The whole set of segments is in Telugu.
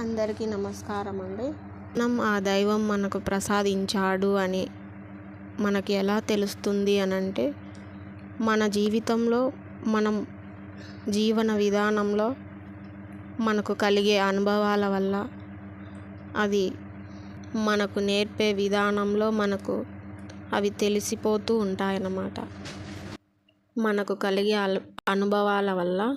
అందరికీ నమస్కారం అండి మనం ఆ దైవం మనకు ప్రసాదించాడు అని మనకి ఎలా తెలుస్తుంది అని అంటే మన జీవితంలో మనం జీవన విధానంలో మనకు కలిగే అనుభవాల వల్ల అది మనకు నేర్పే విధానంలో మనకు అవి తెలిసిపోతూ ఉంటాయన్నమాట. మనకు కలిగే అనుభవాల వల్ల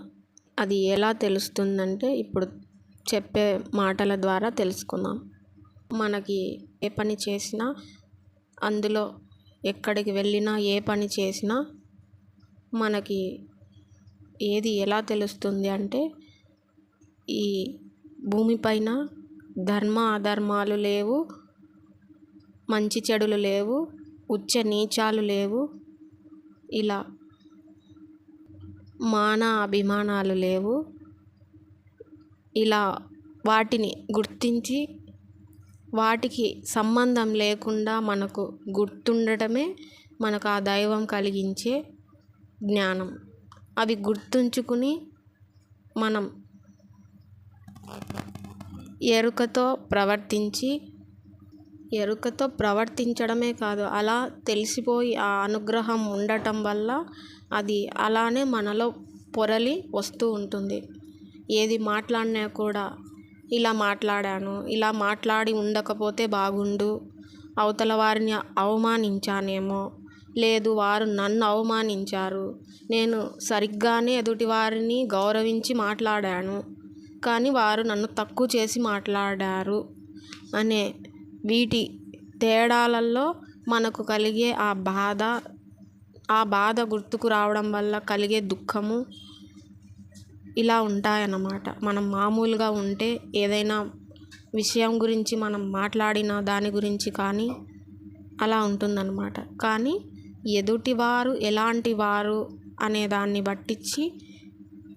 అది ఎలా తెలుస్తుందంటే ఇప్పుడు చెప్పే మాటల ద్వారా తెలుసుకుందాం. మనకి ఏ పని చేసినా అందులో ఎక్కడికి వెళ్ళినా ఏ పని చేసినా మనకి ఏది ఎలా తెలుస్తుంది అంటే ఈ భూమిపైన ధర్మ అధర్మాలు లేవు మంచి చెడులు లేవు ఉచ్చ నీచాలు లేవు ఇలా మాన అభిమానాలు లేవు ఇలా వాటిని గుర్తించి వాటికి సంబంధం లేకుండా మనకు గుర్తుండటమే మనకు ఆ దైవం కలిగించే జ్ఞానం. అవి గుర్తుంచుకుని మనం ఎరుకతో ప్రవర్తించి ఎరుకతో ప్రవర్తించడమే కాదు అలా తెలిసిపోయి ఆ అనుగ్రహం ఉండటం వల్ల అది అలానే మనలో పొరలి వస్తూ ఉంటుంది. ఏది మాట్లాడినా కూడా ఇలా మాట్లాడాను ఇలా మాట్లాడి ఉండకపోతే బాగుండు అవతల వారిని అవమానించానేమో. లేదు వారు నన్ను అవమానించారు. నేను సరిగ్గానే ఎదుటి వారిని గౌరవించి మాట్లాడాను కానీ వారు నన్ను తక్కువ చేసి మాట్లాడారు అనే వీటి తేడాలలో మనకు కలిగే ఆ బాధ ఆ బాధ గుర్తుకు రావడం వల్ల కలిగే దుఃఖము ఇలా ఉంటాయన్నమాట. మనం మామూలుగా ఉంటే ఏదైనా విషయం గురించి మనం మాట్లాడిన దాని గురించి కానీ అలా ఉంటుందన్నమాట. కానీ ఎదుటివారు ఎలాంటి వారు అనే దాన్ని బట్టించి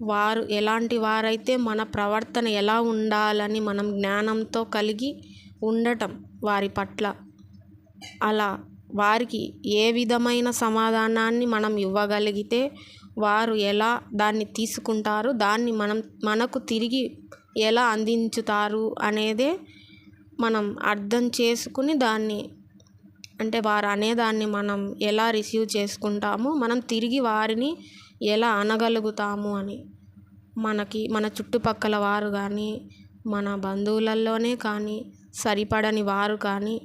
వారు ఎలాంటి వారైతే మన ప్రవర్తన ఎలా ఉండాలని మనం జ్ఞానంతో కలిగి ఉండటం వారి పట్ల అలా వారికి ఏ విధమైన సమాధానాన్ని మనం ఇవ్వగలిగితే వారు ఎలా దాన్ని తీసుకుంటారు దాన్ని మనం మనకు తిరిగి ఎలా అందించుతారు అనేదే మనం అర్థం చేసుకుని దాన్ని అంటే వారు అనేదాన్ని మనం ఎలా రిసీవ్ చేసుకుంటామో మనం తిరిగి వారిని ఎలా అనగలుగుతాము అని మనకి మన చుట్టుపక్కల వారు కానీ మన బంధువులలోనే కానీ సరిపడని వారు కానీ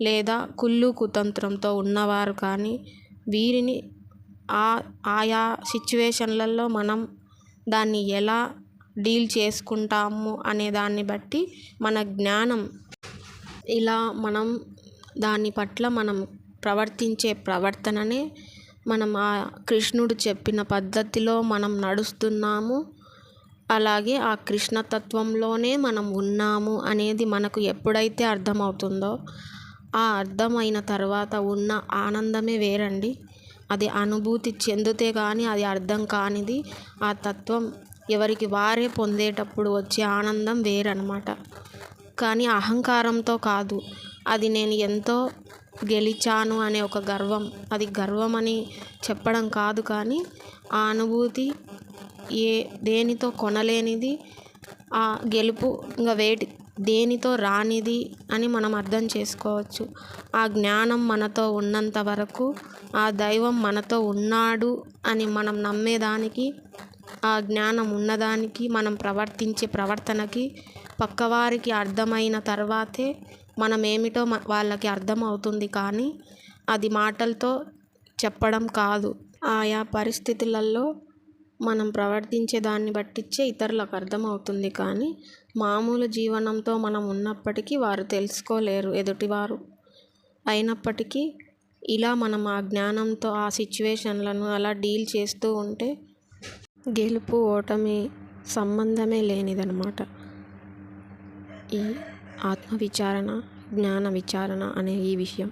లేదా కుళ్ళు కుతంత్రంతో ఉన్నవారు కానీ వీరిని ఆయా సిచ్యువేషన్లలో మనం దాన్ని ఎలా డీల్ చేసుకుంటాము అనే దాన్ని బట్టి మన జ్ఞానం ఇలా మనం దాని పట్ల మనం ప్రవర్తించే ప్రవర్తననే మనం ఆ కృష్ణుడు చెప్పిన పద్ధతిలో మనం నడుస్తున్నాము. అలాగే ఆ కృష్ణతత్వంలోనే మనం ఉన్నాము అనేది మనకు ఎప్పుడైతే అర్థమవుతుందో ఆ అర్థమైన తర్వాత ఉన్న ఆనందమే వేరండి. అది అనుభూతి చెందితే కానీ అది అర్థం కానిది ఆ తత్వం ఎవరికి వారే పొందేటప్పుడు వచ్చే ఆనందం వేరనమాట కానీ అహంకారంతో కాదు. అది నేను ఎంతో గెలిచాను అనే ఒక గర్వం. అది గర్వం అని చెప్పడం కాదు కానీ ఆ అనుభూతి ఏ దేనితో కొనలేనిది ఆ గెలుపు ఇంకా వేటి దేనితో రానిది అని మనం అర్థం చేసుకోవచ్చు. ఆ జ్ఞానం మనతో ఉన్నంత వరకు ఆ దైవం మనతో ఉన్నాడు అని మనం నమ్మేదానికి ఆ జ్ఞానం ఉన్నదానికి మనం ప్రవర్తించే ప్రవర్తనకి పక్కవారికి అర్థమైన తర్వాతే మనం ఏమిటో వాళ్ళకి అర్థమవుతుంది కానీ అది మాటలతో చెప్పడం కాదు. ఆయా పరిస్థితులలో మనం ప్రవర్తించే దాన్ని బట్టిచ్చే ఇతరులకు అర్థమవుతుంది కానీ మామూలు జీవనంతో మనం ఉన్నప్పటికీ వారు తెలుసుకోలేరు ఎదుటివారు. అయినప్పటికీ ఇలా మనం ఆ జ్ఞానంతో ఆ సిచ్యువేషన్లను అలా డీల్ చేస్తూ ఉంటే గెలుపు ఓటమి సంబంధమే లేనిదనమాట. ఈ ఆత్మవిచారణ జ్ఞాన విచారణ అనే ఈ విషయం.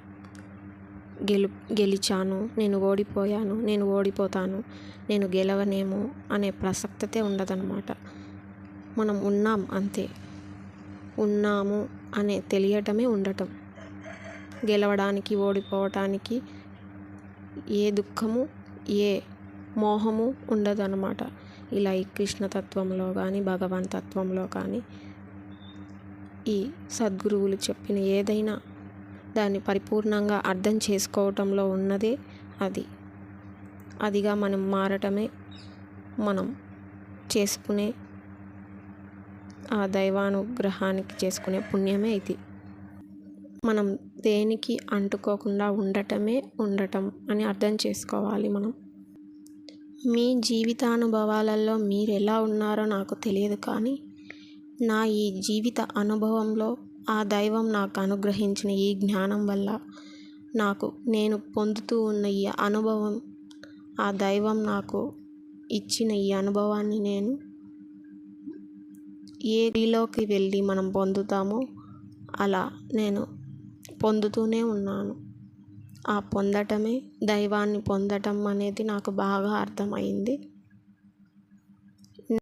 గెలు గెలిచాను. నేను ఓడిపోయాను. నేను ఓడిపోతాను. నేను గెలవనేమో అనే ప్రసక్తతే ఉండదన్నమాట. మనం ఉన్నాం అంతే. ఉన్నాము అనే తెలియటమే ఉండటం. గెలవడానికి ఓడిపోవటానికి ఏ దుఃఖము ఏ మోహము ఉండదన్నమాట. ఇలా ఈ కృష్ణతత్వంలో కానీ భగవాన్ తత్వంలో కానీ ఈ సద్గురువులు చెప్పిన ఏదైనా దాన్ని పరిపూర్ణంగా అర్థం చేసుకోవటంలో ఉన్నదే అది. అదిగా మనం మారటమే మనం చేసుకునే ఆ దైవానుగ్రహానికి చేసుకునే పుణ్యమే ఇది. మనం దేనికి అంటుకోకుండా ఉండటమే ఉండటం అని అర్థం చేసుకోవాలి మనం. మీ జీవితానుభవాలలో మీరు ఎలా ఉన్నారో నాకు తెలియదు కానీ నా ఈ జీవిత అనుభవంలో ఆ దైవం నాకు అనుగ్రహించిన ఈ జ్ఞానం వల్ల నాకు నేను పొందుతూ ఉన్న ఈ అనుభవం ఆ దైవం నాకు ఇచ్చిన ఈ అనుభవాన్ని నేను ఏ గుడిలోకి వెళ్ళి మనం పొందుతామో అలా నేను పొందుతూనే ఉన్నాను. ఆ పొందటమే దైవాన్ని పొందటం అనేది నాకు బాగా అర్థమైంది.